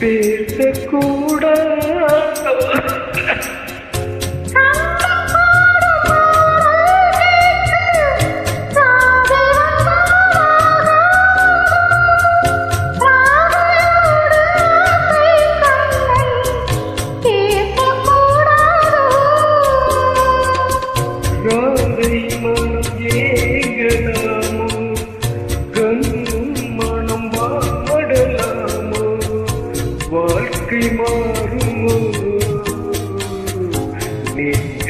பேசக்கூடாது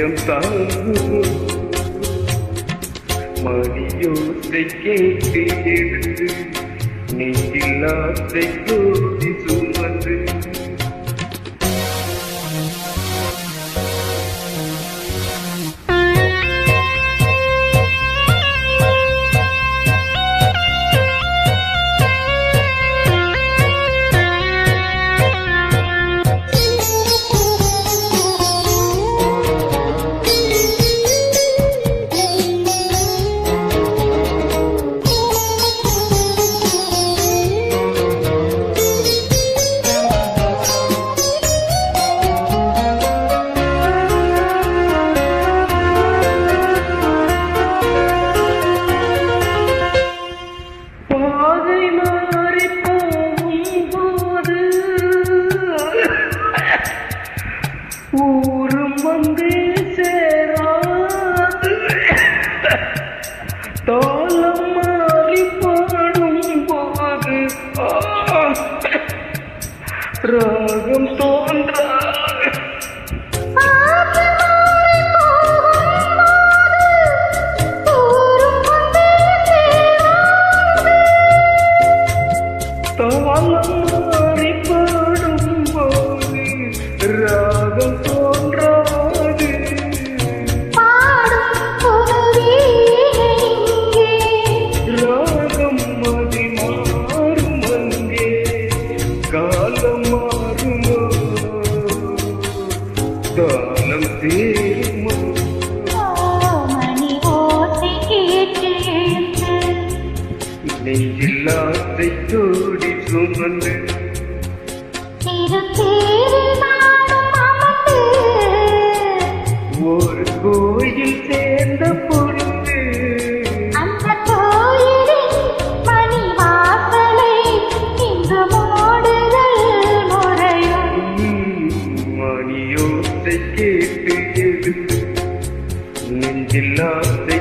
நிச்சயம் தாங்குமோ மணியோசை கேட்டு எழுந்து கோடி சுமந்து தாளம் மாறி பாடும் போது ஆ, ராகம் தோன்றாது நெஞ்சில்லாத்தை கோடி சுமந்து. ஒரு கோயில் சேர்ந்த பொழுது அந்த கோயிலின் மணி வாசலை இங்கு மூடுதல் முறையோ மணியோசை கேட்டு எழுந்து நெஞ்சில்லாத்தை